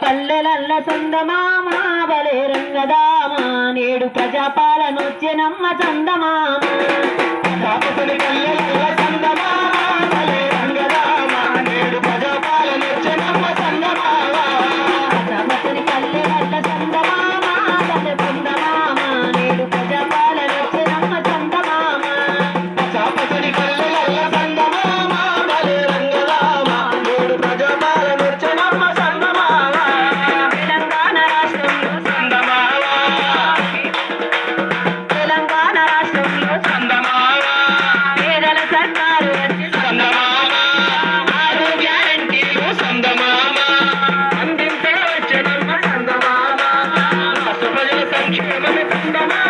పల్లెలల్ల చందమామ బలే రంగదామా నేడు ప్రజాపాలనొచ్చెనమ్మ చందమామ. que me prenda más.